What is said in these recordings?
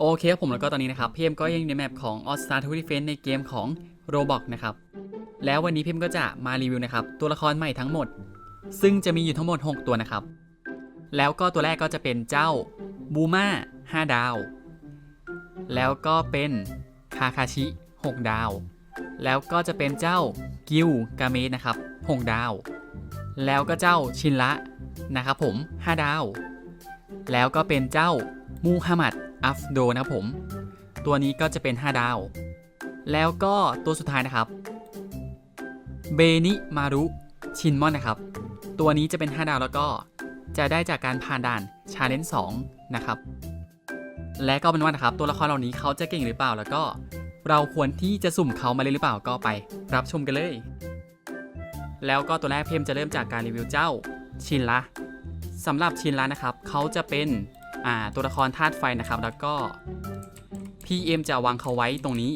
โอเคครับผมแล้วก็ตอนนี้นะครับพี่เอ็มก็ยังอยู่ในแมปของ All Star t w i f e n ในเกมของ Roblox นะครับ แล้ววันนี้พี่เอ็มก็จะมารีวิวนะครับ ตัวละครใหม่ทั้งหมด ซึ่งจะมีอยู่ทั้งหมด 6 ตัวนะครับ แล้วก็ตัวแรกก็จะเป็นเจ้าบูมา5ดาว แล้วก็เป็นคาคาชิ 6 ดาว แล้วก็จะเป็นเจ้ากิวกาเมสนะครับ 6 ดาว แล้วก็เจ้าชินละนะครับผม 5 ดาว แล้วก็เป็นเจ้ามูฮัมหมัด อัฟโดนะครับผม ตัวนี้ก็จะเป็น 5 ดาว แล้วก็ตัวสุดท้ายนะครับเบนิมารุชินมอนนะครับ ตัวนี้จะเป็น 5 ดาวแล้วก็จะได้จากการผ่านด่านชาเลนจ์2นะครับ และก็เป็นว่านะครับ ตัวละครเหล่านี้เขาจะเก่งหรือเปล่าแล้วก็เราควรที่จะสุ่มเขามาเล่นหรือเปล่าก็ไป รับชมกันเลย แล้วก็ตัวแรกเพมจะเริ่มจากการรีวิวเจ้าชินละสำหรับชินละนะครับเขาจะเป็น อ่าตัวละครธาตุไฟนะครับ แล้วก็ PM จะวางเขาไว้ตรงนี้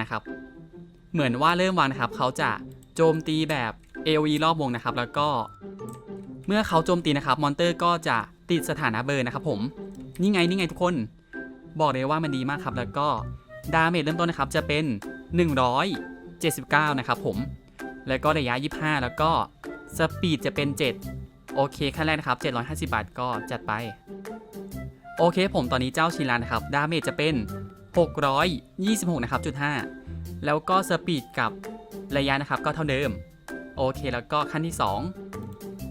นะครับ เหมือนว่าเริ่มวางนะครับ เขาจะโจมตีแบบ AOE รอบวงนะครับ แล้วก็เมื่อเขาโจมตีนะครับ มอนเตอร์ก็จะติดสถานะเบอร์นะครับผม นี่ไงนี่ไงทุกคน บอกเลยว่ามันดีมากครับ แล้วก็ดาเมจเริ่มต้นนะครับจะเป็น 179 นะครับผม แล้วก็ระยะ 25 แล้วก็สปีดจะเป็น 7 โอเคขั้นแรกนะครับ 750 บาทก็จัดไป โอเค ผมตอนนี้เจ้าชินรันนะครับ ดาเมจจะเป็น 626 นะครับจุด5แล้วก็สปีดกับระยะนะครับก็เท่าเดิม โอเค แล้วก็ขั้นที่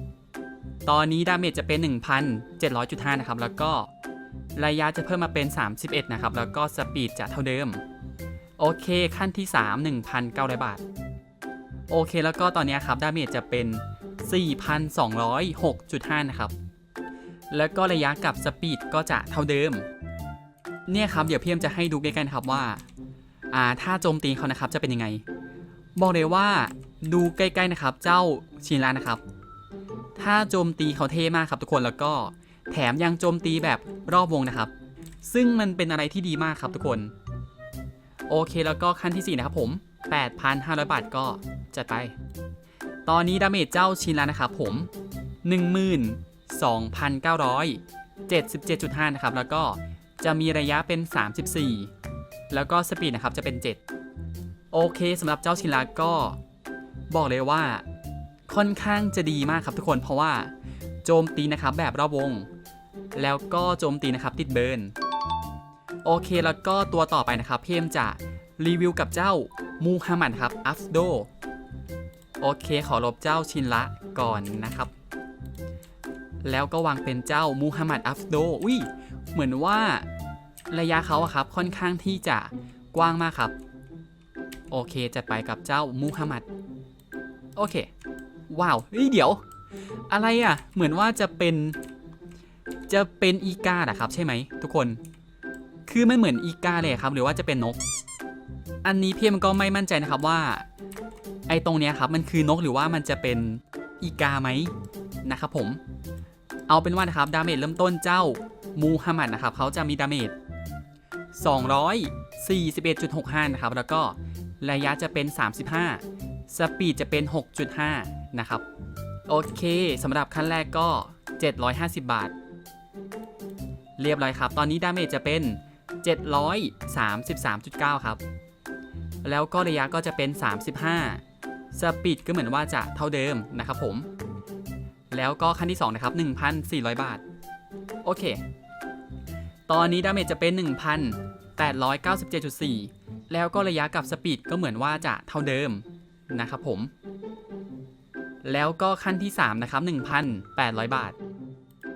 2 ตอนนี้ดาเมจจะเป็น 1,700.5 นะครับ แล้วก็ระยะจะเพิ่มมาเป็น 31 นะครับ แล้วก็สปีดจะเท่าเดิม โอเค ขั้นที่ 3 1,900 บาท โอเค แล้วก็ตอนนี้ครับดาเมจจะเป็น 4,206.5 นะครับ แล้วก็ระยะกับสปีดก็จะเท่าเดิม เนี่ยครับเดี๋ยวพี่เอ็มจะให้ดูใกล้ๆนะครับว่าอ่าถ้าโจมตีเขานะครับจะเป็นยังไง บอกเลยว่าดูใกล้ๆนะครับเจ้าชินรานะครับ ถ้าโจมตีเขาเท่มากครับทุกคนแล้วก็แถมยังโจมตีแบบรอบวงนะครับ ซึ่งมันเป็นอะไรที่ดีมากครับทุกคน โอเคแล้วก็ขั้นที่ 4 นะครับผม 8,500 บาทก็จัดไป ตอนนี้ดาเมจเจ้าชินแล้วนะครับผม 2,977.5 นะครับ แล้วก็จะมีระยะเป็น 34 แล้วก็สปีดนะครับจะเป็น 7 โอเคสำหรับเจ้าชินลาก็บอกเลยว่า ค่อนข้างจะดีมากครับทุกคน เพราะว่าโจมตีนะครับแบบรอบวง แล้วก็โจมตีนะครับติดเบิร์น โอเคแล้วก็ตัวต่อไปนะครับ เพีมจะรีวิวกับเจ้ามูฮัมหมัดครับ อัฟโด โอเคขอลบเจ้าชินละก่อนนะครับ แล้วก็วางเป็นเจ้ามูฮัมหมัดอัฟโดอุ้ยเหมือนว่าระยะเขาอะครับค่อนข้างที่จะกว้างมากครับ โอเคจะไปกับเจ้ามูฮัมหมัดโอเค ว้าวเฮ้ยเดี๋ยว อะไรอะเหมือนว่าจะเป็นจะเป็นอีกาอะครับ ใช่ไหมทุกคน คือไม่เหมือนอีกาเลยครับ หรือว่าจะเป็นนก อันนี้เพียมก็ไม่มั่นใจนะครับว่า ไอ้ตรงเนี้ยครับมันคือนกหรือว่ามันจะเป็นอีกาไหมนะครับผม เอาเป็นว่านะครับดาเมจเริ่มต้นเจ้ามูฮัมหมัดนะครับเขาจะมีดาเมจ241.65 นะครับ แล้วก็ระยะจะเป็น 35 สปีดจะเป็น 6.5 นะครับ โอเคสำหรับขั้นแรกก็ 750 บาท เรียบร้อยครับ ตอนนี้ดาเมจจะเป็น 733.9 ครับ แล้วก็ระยะก็จะเป็น 35 สปีดก็เหมือนว่าจะเท่าเดิมนะครับผม แล้วก็ขั้นที่2นะครับ1,400 บาท โอเค ตอนนี้ดาเมจจะเป็น 1,897.4 แล้วก็ระยะกับสปีดก็เหมือนว่าจะเท่าเดิมนะครับผม แล้วก็ขั้นที่ 3 นะครับ 1,800 บาท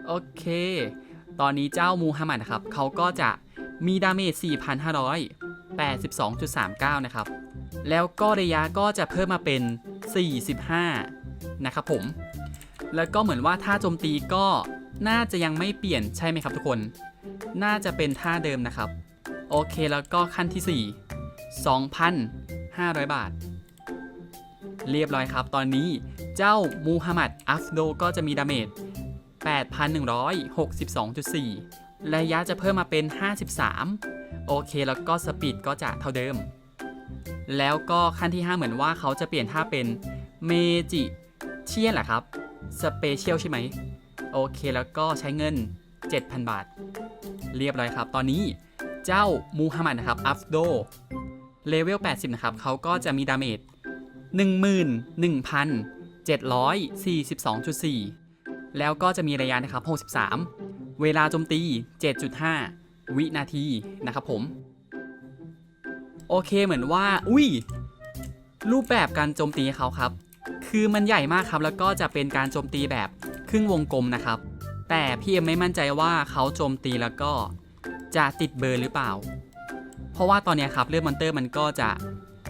โอเค ตอนนี้เจ้ามูฮัมหมัดนะครับ เขาก็จะมีดาเมจ 4,582.39 นะครับ แล้วก็ระยะก็จะเพิ่มมาเป็น 45 นะครับผม แล้วก็เหมือนว่าท่าโจมตีก็น่าจะยังไม่เปลี่ยนใช่ไหมครับทุกคน น่าจะเป็นท่าเดิมนะครับ โอเคแล้วก็ขั้นที่ 4 2,500 บาท เรียบร้อยครับ ตอนนี้เจ้ามูฮัมหมัดอัฟโดก็จะมีดาเมจ 8,162.4 ระยะจะเพิ่มมาเป็น 53 โอเคแล้วก็สปีดก็จะเท่าเดิม แล้วก็ขั้นที่ 5 เหมือนว่าเขาจะเปลี่ยนท่าเป็นเมจิเชียนแหละครับ สเปเชียลใช่ไหม โอเคแล้วก็ใช้เงิน 7,000 บาท เรียบร้อยครับ ตอนนี้เจ้ามูฮัมหมัดนะครับ อัฟโดเลเวล 80 นะครับ เขาก็จะมีดาเมจ11,742.4 แล้วก็จะมีระยะนะครับ 63 เวลาโจมตี 7.5 วินาทีนะครับผม โอเคเหมือนว่า อุ้ย รูปแบบการโจมตีเขาครับ คือมันใหญ่มากครับแล้วก็จะเป็นการโจมตีแบบครึ่งวงกลมนะครับ แต่พี่เอ็มไม่มั่นใจว่าเขาโจมตีแล้วก็จะติดเบอร์หรือเปล่า เพราะว่าตอนนี้ครับเลือดมอนเตอร์มันก็จะ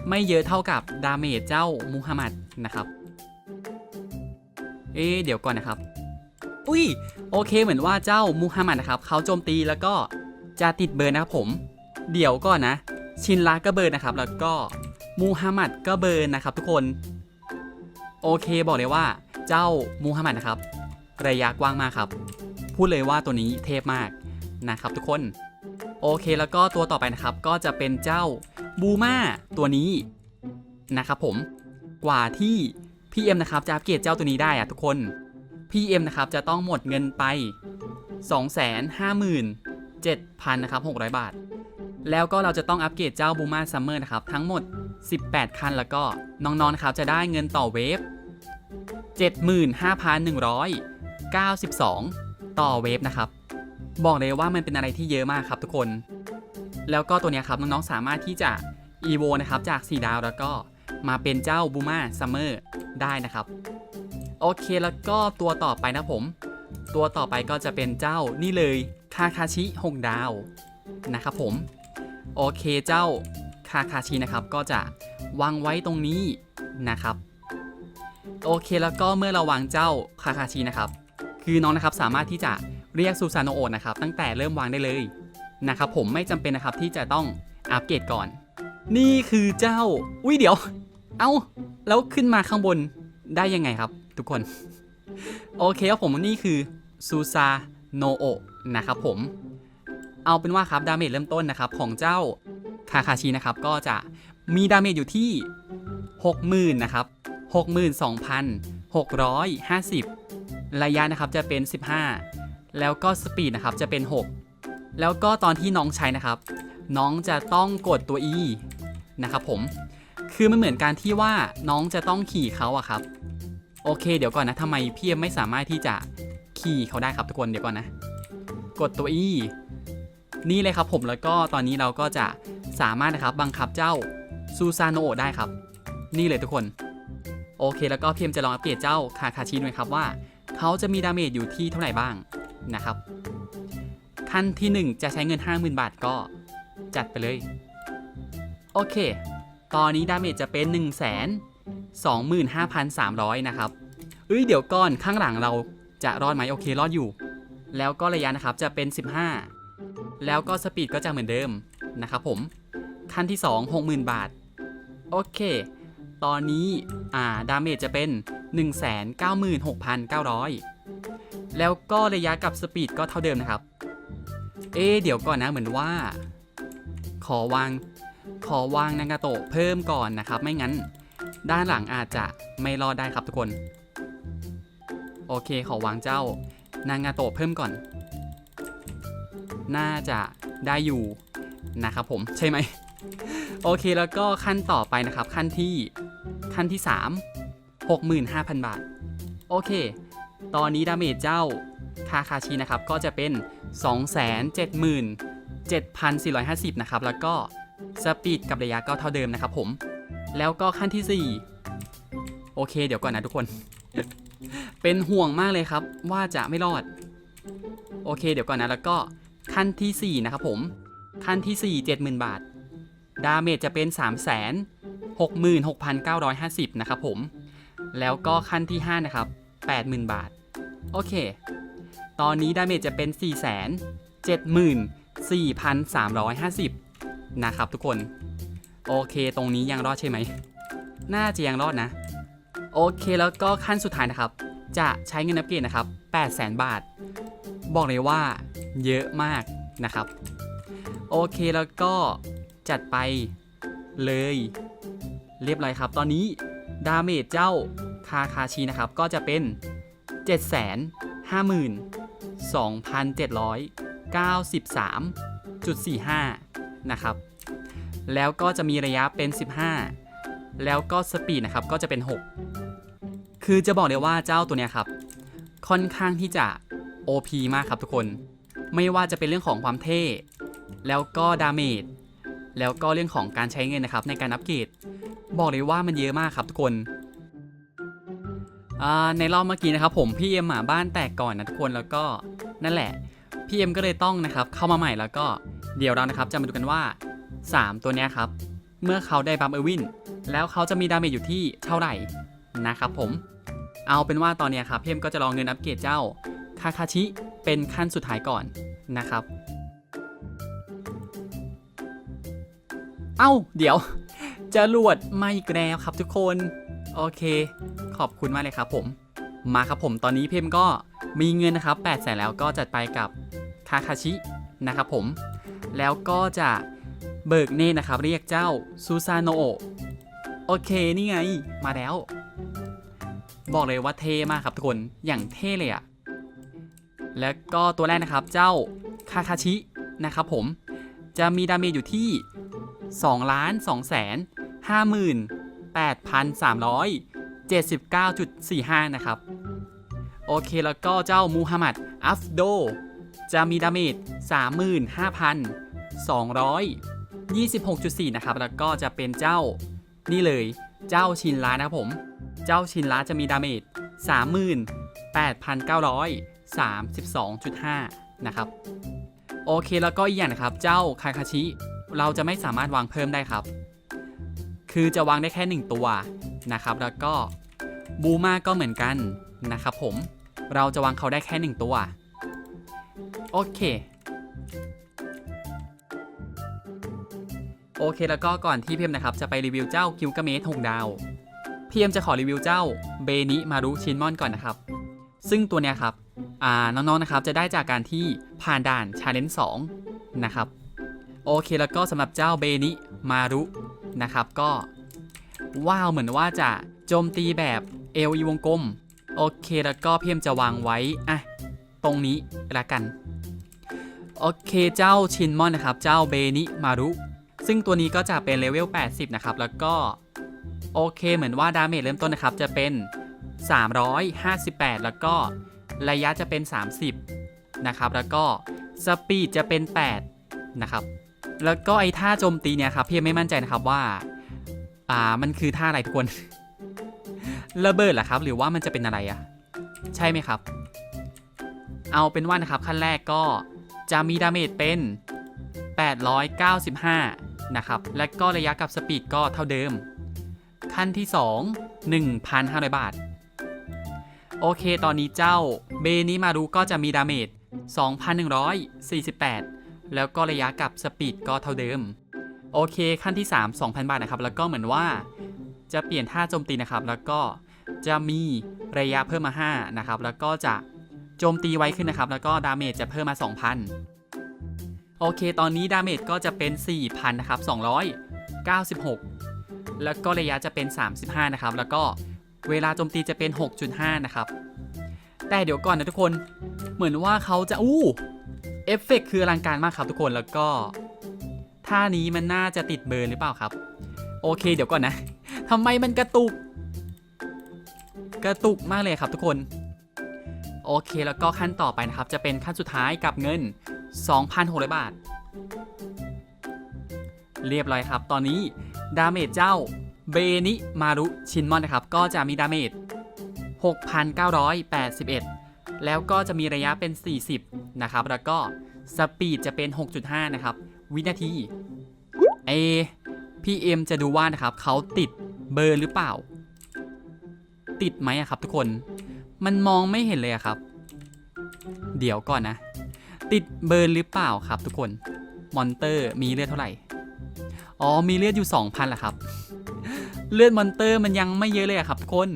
ไม่เยอะเท่ากับดาเมจเจ้ามูฮัมหมัดนะครับ เอ๊เดี๋ยวก่อนนะครับ อุ้ยโอเคเหมือนว่าเจ้ามูฮัมหมัดนะครับเขาโจมตีแล้วก็จะติดเบอร์นะครับผม เดี๋ยวก่อนนะ ชินลาก็เบิร์นะครับ แล้วก็มูฮัมหมัดก็เบิร์นะครับทุกคน โอเคบอกเลยว่าเจ้ามูฮัมหมัดนะครับระยะกว้างมากครับ พูดเลยว่าตัวนี้เทพมากนะครับทุกคนโอเคแล้วก็ตัวต่อไปนะครับก็จะเป็นเจ้าบูมาตัวนี้นะครับผมกว่าที่พีเอ็มนะครับจะอัปเกรดเจ้าตัวนี้ได้อะทุกคนพีเอ็มนะครับจะต้องหมดเงินไป 257,000นะครับ600 บาท แล้วก็เราจะต้องอัปเกรดเจ้าบูมาซัมเมอร์นะครับทั้งหมด 18 คันแล้วก็น้องๆนะครับจะได้เงินต่อเวฟ 75,192 ต่อเวฟนะครับ บอกเลยว่ามันเป็นอะไรที่เยอะมากครับทุกคน แล้วก็ตัวนี้ครับน้องๆสามารถที่จะ EVO นะครับจาก 4 ดาวแล้วก็มาเป็นเจ้าบูมาซัมเมอร์ได้นะครับ โอเคแล้วก็ตัวต่อไปนะผม ตัวต่อไปก็จะเป็นเจ้านี่เลยคาคาชิ6ดาวนะครับผม โอเคเจ้าคาคาชินะครับก็จะวางไว้ตรงนี้นะครับ โอเคแล้วก็เมื่อเราวางเจ้าคาคาชินะครับ คือน้องนะครับสามารถที่จะเรียกซูซานโนโอะนะครับ ตั้งแต่เริ่มวางได้เลยนะครับผมไม่จำเป็นนะครับที่จะต้องอัปเกรดก่อน นี่คือเจ้า อุ้ยเดี๋ยว เอ้าแล้วขึ้นมาข้างบนได้ยังไงครับ ทุกคน โอเคครับผมนี่คือซูซาโนโอะนะครับผม เอาเป็นว่าครับดาเมจเริ่มต้นนะครับของเจ้าคาคาชินะครับก็จะมีดาเมจอยู่ที่ 60,000นะครับ 62,650 ระยะนะครับจะเป็น 15 แล้วก็สปีดนะครับจะเป็น 6 แล้วก็ตอนที่น้องใช้นะครับ น้องจะต้องกดตัว E นะครับผม คือมันเหมือนการที่ว่าน้องจะต้องขี่เขาอะครับ โอเค เดี๋ยวก่อนนะทำไมพี่ไม่สามารถที่จะขี่เขาได้ครับทุกคนเดี๋ยวก่อนนะ กดตัว E นี่เลยครับผมแล้วก็ตอนนี้เราก็จะสามารถนะครับบังคับเจ้าซูซานโนะได้ครับ นี่เลยทุกคน โอเค แล้วก็เพี่เอ็มจะลองอัปเกรดเจ้าคาคาชิด้วยครับว่า เขาจะมีดาเมจอยู่ที่เท่าไหร่บ้างนะครับขั้นที่ 1 จะใช้เงิน 50,000 บาทก็จัดไปเลย โอเค ตอนนี้ดาเมจจะเป็น 1 2 5 3 0 0 นะครับ เอ้ย เดี๋ยวก่อนข้างหลังเราจะรอดไหมโอเค รอดอยู่ แล้วก็ระยะนะครับจะเป็น 15 แล้วก็สปีดก็จะเหมือนเดิมนะครับผม ขั้นที่ 2 60,000 บาท โอเค ตอนนี้อ่าดาเมจจะเป็น 196,900 แล้วก็ระยะกับสปีดก็เท่าเดิมนะครับ เอ๊เดี๋ยวก่อนนะเหมือนว่า ขอวาง ขอวางนางาโตะเพิ่มก่อนนะครับ ไม่งั้น ด้านหลังอาจจะไม่รอดได้ครับทุกคน โอเคขอวางเจ้านางาโตะเพิ่มก่อน น่าจะได้อยู่นะครับผมใช่ไหมโอเคแล้วก็ขั้นต่อไปนะครับขั้นที่ ขั้นที่ 3 65,000 บาท โอเค ตอนนี้ดาเมจเจ้าคาคาชินะครับ ก็จะเป็น 277,450 นะครับ แล้วก็สปีดกับระยะก็เท่าเดิมนะครับผม แล้วก็ขั้นที่ 4 โอเค เดี๋ยวก่อนนะทุกคน เป็นห่วงมากเลยครับ ว่าจะไม่รอด โอเค เดี๋ยวก่อนนะ แล้วก็ขั้นที่ 4 นะครับผม ขั้นที่ 4 70,000 บาท ดาเมจจะเป็น 3 6 6 950 นะครับผม แล้วก็ขั้นที่ 5 นะครับ 80,000 บาท โอเค ตอนนี้ดาเมจจะเป็น 4 7 4,350 นะครับทุกคน โอเค ตรงนี้ยังรอดใช่ไหม น่าจะยังรอดนะ โอเค แล้วก็ขั้นสุดท้ายนะครับ จะใช้เงินอัปเกรดนะครับ 800,000 บาท บอกเลยว่าเยอะมากนะครับ โอเค แล้วก็ จัดไปเลย เรียบร้อยครับ ตอนนี้ดาเมจเจ้าคาคาชินะครับ ก็จะเป็น 7 5 2 7 9 3 4 5 นะครับ แล้วก็จะมีระยะเป็น 15 แล้วก็สปีดนะครับก็จะเป็น 6 คือจะบอกเลยว่าเจ้าตัวเนี้ยครับ ค่อนข้างที่จะ OP มากครับทุกคน ไม่ว่าจะเป็นเรื่องของความเท่ แล้วก็ดาเมจ แล้วก็เรื่องของการใช้เงินนะครับในการอัปเกรดบอกเลยว่ามันเยอะมากครับทุกคนในรอบเมื่อกี้นะครับผมพี่เอ็มอะบ้านแตกก่อนนะทุกคนแล้วก็นั่นแหละพี่เอ็มก็เลยต้องนะครับเข้ามาใหม่แล้วก็เดี๋ยวเรานะครับจะมาดูกันว่า 3 ตัวนี้ครับเมื่อเขาได้บัมเออร์วินแล้วเขาจะมีดาเมจอยู่ที่เท่าไหร่นะครับผมเอาเป็นว่าตอนนี้ครับพี่เอ็มก็จะลองเงินอัปเกรดเจ้าคาคาชิเป็นขั้นสุดท้ายก่อนนะครับ เอ้า เดี๋ยวจะรวดมาอีกลครับทุกคน โอเค ขอบคุณมากเลยครับผม มาครับผมตอนนี้เพมก็มีเงินนะครับ8แสนแล้วก็จัดไปกับคาคาชินะครับผม แล้วก็จะเบิกเนตรนะครับ เรียกเจ้าซูซานโนโอโอเคนี่ไงมาแล้ว บอกเลยว่าเท่มากครับทุกคนอย่างเท่เลยอะแล้วก็ตัวแรกนะครับเจ้าคาคาชินะครับผมจะมีดาเมจอยู่ที่ 2ล้าน2แสน58,379.45 นะครับ โอเคแล้วก็เจ้ามูฮัมหมัด อัฟโด จะมีดาเมจ35,226.4 นะครับ แล้วก็จะเป็นเจ้านี่เลยเจ้าชินล้านะครับผม เจ้าชินล้าจะมีดาเมจ38,932.5 นะครับ โอเคแล้วก็อีกอย่างนะครับ เจ้าคาคาชิ เราจะไม่สามารถวางเพิ่มได้ครับ คือจะวางได้แค่ 1 ตัวนะครับ แล้วก็บูมาก็เหมือนกันนะครับผม เราจะวางเขาได้แค่ 1 ตัว โอเค โอเคแล้วก็ก่อนที่เพียมนะครับ จะไปรีวิวเจ้ากิวกาเมท6ดาว เพียมจะขอรีวิวเจ้าเบนิมารุชินมอนก่อนนะครับ ซึ่งตัวเนี้ยครับน้องๆนะครับจะได้จากการที่ผ่านด่านชาเลนจ์2นะครับ โอเคแล้วก็สำหรับเจ้าเบนิมารุนะครับก็ว้าวเหมือนว่าจะโจมตีแบบเอลีวงกลม โอเคแล้วก็เพียมจะวางไว้อะตรงนี้ละกัน โอเคเจ้าชินมอนนะครับ เจ้าเบนิมารุ ซึ่งตัวนี้ก็จะเป็นเลเวล 80 นะครับ แล้วก็ โอเคเหมือนว่าดาเมจเริ่มต้นนะครับ จะเป็น 358 แล้วก็ระยะจะเป็น 30 นะครับ แล้วก็สปีดจะเป็น 8 นะครับ แล้วก็ไอ้ท่าโจมตีเนี่ยครับพี่ไม่มั่นใจนะครับว่า อ่ามันคือท่าอะไรทุกคนระเบิดเหรอครับ หรือว่ามันจะเป็นอะไรอะใช่ไหมครับ เอาเป็นว่านะครับขั้นแรกก็จะมีดาเมจเป็น 895 นะครับ และก็ระยะกับสปีดก็เท่าเดิม ขั้นที่ 2 1,500 บาท โอเคตอนนี้เจ้าเบนิมารุก็จะมีดาเมจ 2,148 แล้วก็ระยะกับสปีดก็เท่าเดิม โอเคขั้นที่ 3 2,000 บาทนะครับ แล้วก็เหมือนว่าจะเปลี่ยนท่าโจมตีนะครับ แล้วก็จะมีระยะเพิ่มมา 5 นะครับ แล้วก็จะโจมตีไวขึ้นนะครับ แล้วก็ดาเมจจะเพิ่มมา 2,000 โอเค ตอนนี้ดาเมจก็จะเป็น 4,000 นะครับ 296 แล้วก็ระยะจะเป็น 35 นะครับ แล้วก็เวลาโจมตีจะเป็น 6.5 นะครับ แต่เดี๋ยวก่อนนะทุกคน เหมือนว่าเขาจะ อู้ เอฟเฟกต์คืออลังการมากครับทุกคนแล้วก็ท่านี้มันน่าจะติดเบอร์หรือเปล่าครับ โอเคเดี๋ยวก่อนนะทำไมมันกระตุก กระตุกมากเลยครับทุกคน โอเคแล้วก็ขั้นต่อไปนะครับ จะเป็นขั้นสุดท้ายกับเงิน 2,600 บาท เรียบร้อยครับ ตอนนี้ดาเมจเจ้าเบนิมารุชินมอนนะครับ ก็จะมีดาเมจ6,981 แล้วก็จะมีระยะเป็น 40 นะครับ แล้วก็สปีดจะเป็น 6.5 นะครับ วินาทีเอพีเอ็มจะดูว่านะครับเขาติดเบอร์หรือเปล่า ติดไหมครับทุกคน มันมองไม่เห็นเลยครับ เดี๋ยวก่อนนะ ติดเบอร์หรือเปล่าครับทุกคน มอนเตอร์มีเลือดเท่าไหร่ อ๋อ มีเลือดอยู่ 2,000แหละครับ เลือดมอนเตอร์มันยังไม่เยอะเลยครับทุกคน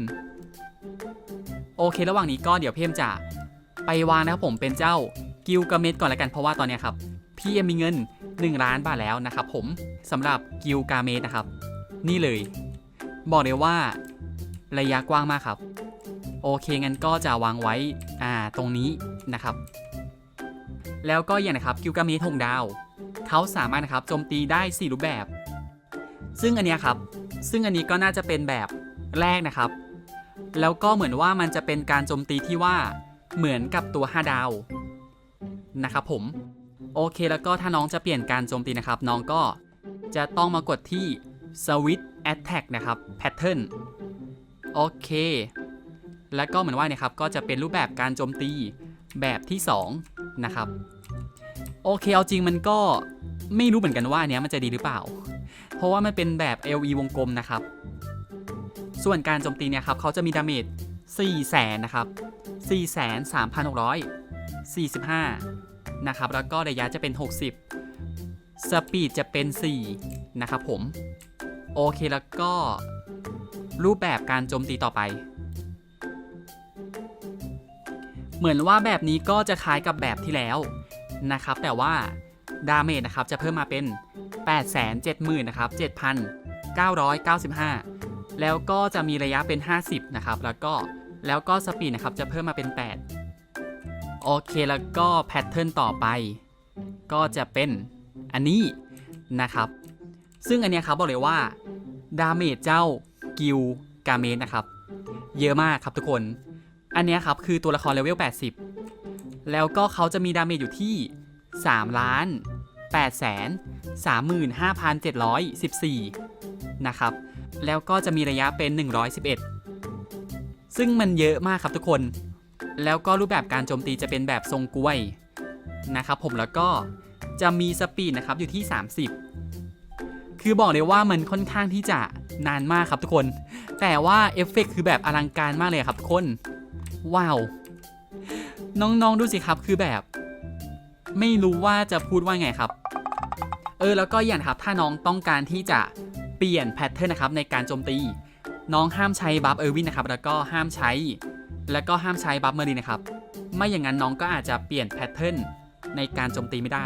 โอเค ระหว่างนี้ก็เดี๋ยวเพิ่มจะไปวางนะครับผมเป็นเจ้ากิลกาเมดก่อนละกันเพราะว่าตอนนี้ครับพี่เอ็มมีเงิน 1 ล้านบาทแล้วนะครับผมสำหรับกิลกาเมดนะครับ นี่เลย บอกเลยว่าระยะกว้างมากครับ โอเคงั้นก็จะวางไว้อ่าตรงนี้นะครับ แล้วก็อย่างนะครับกิลกาเมด6ดาวเขาสามารถนะครับโจมตีได้ 4 รูปแบบ ซึ่งอันนี้ครับซึ่งอันนี้ก็น่าจะเป็นแบบแรกนะครับ แล้วก็เหมือนว่ามันจะเป็นการโจมตีที่ว่าเหมือนกับตัว 5 ดาวนะครับผม โอเคแล้วก็ถ้าน้องจะเปลี่ยนการโจมตีนะครับ น้องก็จะต้องมากดที่ Switch Attack นะครับ Pattern โอเค แล้วก็เหมือนว่าเนี่ยครับก็จะเป็นรูปแบบการโจมตีแบบที่ 2 นะครับ โอเคเอาจริงมันก็ไม่รู้เหมือนกันว่าเนี้ยมันจะดีหรือเปล่า เพราะว่ามันเป็นแบบ LE วงกลมนะครับ ส่วนการโจมตีเนี่ยครับเขาจะมีดาเมจ4แสนนะครับ4,3645 นะครับ แล้วก็ระยะจะเป็น 60 สปีดจะเป็น 4 นะครับผม โอเคแล้วก็รูปแบบการโจมตีต่อไป เหมือนว่าแบบนี้ก็จะคล้ายกับแบบที่แล้วนะครับ แต่ว่าดาเมจนะครับจะเพิ่มมาเป็น 870,000นะครับ7,995 แล้วก็จะมีระยะเป็น 50 นะครับ แล้วก็แล้วก็สปีดนะครับจะเพิ่มมาเป็น 8 โอเคแล้วก็แพทเทิร์นต่อไป ก็จะเป็นอันนี้นะครับ ซึ่งอันนี้ครับบอกเลยว่าดาเมจเจ้ากิลกาเมนนะครับ เยอะมากครับทุกคน อันนี้ครับคือตัวละครเลเวล 80 แล้วก็เขาจะมีดาเมจอยู่ที่ 3 ล้าน8แสน35,714 นะครับ แล้วก็จะมีระยะเป็น 111 ซึ่งมันเยอะมากครับทุกคน แล้วก็รูปแบบการโจมตีจะเป็นแบบทรงกล้วยนะครับผมแล้วก็จะมีสปีดนะครับอยู่ที่ 30 คือบอกเลยว่ามันค่อนข้างที่จะนานมากครับทุกคน แต่ว่าเอฟเฟกต์คือแบบอลังการมากเลยครับทุกคน ว้าว น้องๆดูสิครับคือแบบ ไม่รู้ว่าจะพูดว่าไงครับ เออแล้วก็อย่างครับถ้าน้องต้องการที่จะ เปลี่ยนแพทเทิร์นนะครับในการโจมตี น้องห้ามใช้บัฟเออร์วินนะครับแล้วก็ห้ามใช้ แล้วก็ห้ามใช้บัฟเมอรีนะครับไม่อย่างนั้นน้องก็อาจจะเปลี่ยนแพทเทิร์นในการโจมตีไม่ได้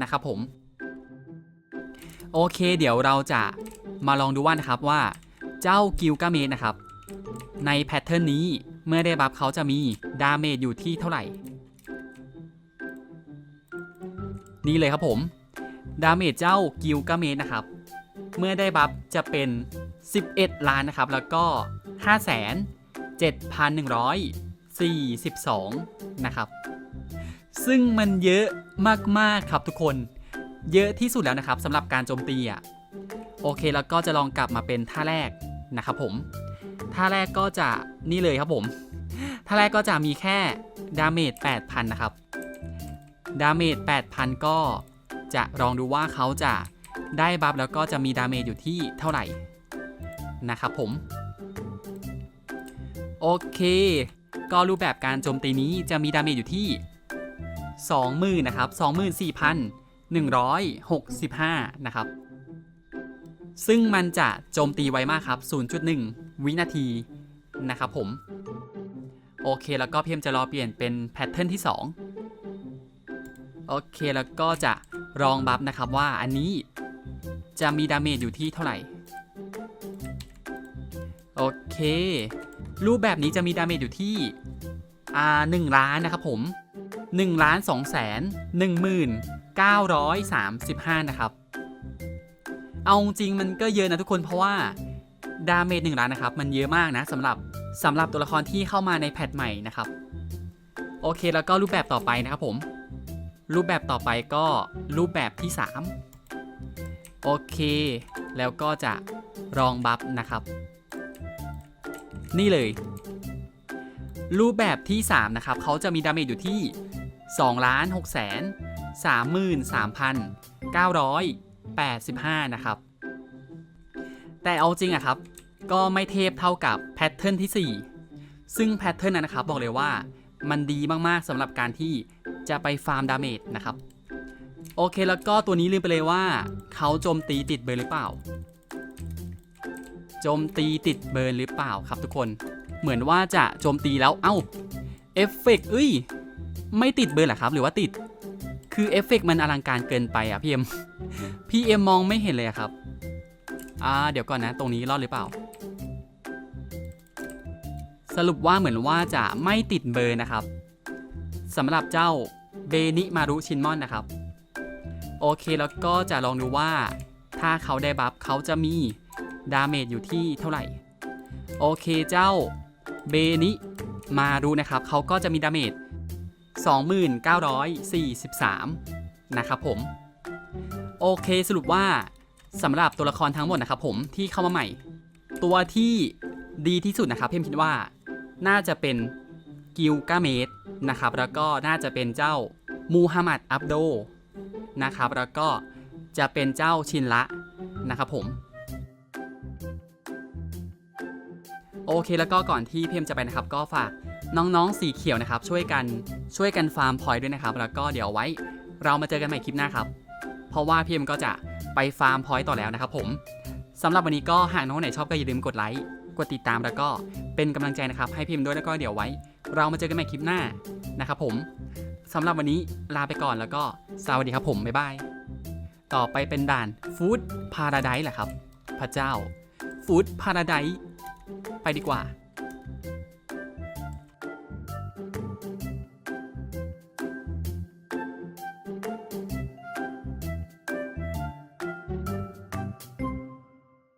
นะครับผมโอเค เดี๋ยวเราจะมาลองดูว่านะครับว่าเจ้ากิลกาเมนนะครับ ในแพทเทิร์นนี้เมื่อได้บัฟเขาจะมีดาเมจอยู่ที่เท่าไหร่ นี่เลยครับผม ดาเมจเจ้ากิลกาเมนนะครับ เมื่อได้บัฟจะเป็น 11 ล้านนะครับ แล้วก็ 5 7 1,142 นะครับ ซึ่งมันเยอะมาก ๆ ครับทุกคน เยอะที่สุดแล้วนะครับสำหรับการโจมตีอะ โอเคแล้วก็จะลองกลับมาเป็นท่าแรกนะครับผม ท่าแรกก็จะนี่เลยครับผม ท่าแรกก็จะมีแค่ดาเมจ8,000 นะครับ ดาเมจ8,000 ก็จะลองดูว่าเขาจะ ได้บัฟแล้วก็จะมีดาเมจอยู่ที่เท่าไหร่นะครับผม โอเค ก็รูปแบบการโจมตีนี้จะมีดาเมจอยู่ที่ 20,000นะครับ24,165 นะครับ ซึ่งมันจะโจมตีไวมากครับ 0.1 วินาทีนะครับผม โอเคแล้วก็เพียมจะรอเปลี่ยนเป็นแพทเทิร์นที่ 2 โอเคแล้วก็จะ ลองบัฟนะครับว่าอันนี้จะมีดาเมจอยู่ที่เท่าไหร่ โอเค รูปแบบนี้จะมีดาเมจอยู่ที่อ่าหนึ่งล้านนะครับผม1ล้าน2แสน1หมื่น935นะครับ เอาจริงมันก็เยอะนะทุกคนเพราะว่าดาเมจ1ล้านนะครับ มันเยอะมากนะสำหรับสำหรับตัวละครที่เข้ามาในแพทใหม่นะครับ โอเคแล้วก็รูปแบบต่อไปนะครับผม รูปแบบต่อไปก็รูปแบบที่ 3 โอเค แล้วก็จะรองบัฟนะครับ นี่เลย รูปแบบที่ 3 นะครับ เขาจะมีดาเมจอยู่ที่ 2 ล้าน6แสน33,985 นะครับ แต่เอาจริงอะครับ ก็ไม่เทพเท่ากับแพทเทิร์นที่ 4 ซึ่งแพทเทิร์นนั้นนะครับ บอกเลยว่ามันดีมากๆสำหรับการที่ จะไปฟาร์มดาเมจนะครับ โอเคแล้วก็ตัวนี้ลืมไปเลยว่า เขาโจมตีติดเบิร์นหรือเปล่า โจมตีติดเบิร์นหรือเปล่าครับทุกคน เหมือนว่าจะโจมตีแล้วเอ้าเอฟเฟกต์เอ้ย ไม่ติดเบิร์นหรอครับหรือว่าติด คือเอฟเฟกต์มันอลังการเกินไปอะพี่เอ็มพี่เอ็มมองไม่เห็นเลยครับอ่าเดี๋ยวก่อนนะ ตรงนี้รอดหรือเปล่า สรุปว่าเหมือนว่าจะไม่ติดเบอร์นะครับสำหรับเจ้า เบนิมารุชินมอนนะครับ โอเคแล้วก็จะลองดูว่า ถ้าเขาได้บัฟเขาจะมีดาเมจอยู่ที่เท่าไหร่ โอเคเจ้าเบนิมาดูนะครับเขาก็จะมีดาเมจ2943 นะครับผม โอเคสรุปว่าสำหรับตัวละครทั้งหมดนะครับผมที่เข้ามาใหม่ ตัวที่ดีที่สุดนะครับเพิ่มคิดว่าน่าจะเป็น กิลกาเมดนะครับแล้วก็น่าจะเป็นเจ้ามูฮัมหมัดอับโดนะครับแล้วก็จะเป็นเจ้าชินละนะครับผมโอเคแล้วก็ก่อนที่เพียมจะไปนะครับ ก็ฝากน้องๆสีเขียวนะครับ ช่วยกันช่วยกันฟาร์มพอยต์ด้วยนะครับ แล้วก็เดี๋ยวไว้เรามาเจอกันใหม่คลิปหน้าครับ เพราะว่าพี่เอ็มก็จะไปฟาร์มพอยต์ต่อแล้วนะครับผมสำหรับวันนี้ก็หากน้องไหนชอบก็อย่าลืมกดไลค์กดติดตามแล้วก็เป็นกำลังใจนะครับ ให้พิมพ์ด้วยแล้วก็เดี๋ยวไว้ เรามาเจอกันใหม่คลิปหน้านะครับผมสำหรับวันนี้ลาไปก่อนแล้วก็สวัสดีครับผม บ๊ายบาย ต่อไปเป็นด่านฟู้ดพาราไดส์แหละครับ พระเจ้าฟู้ดพาราไดส์ไปดีกว่า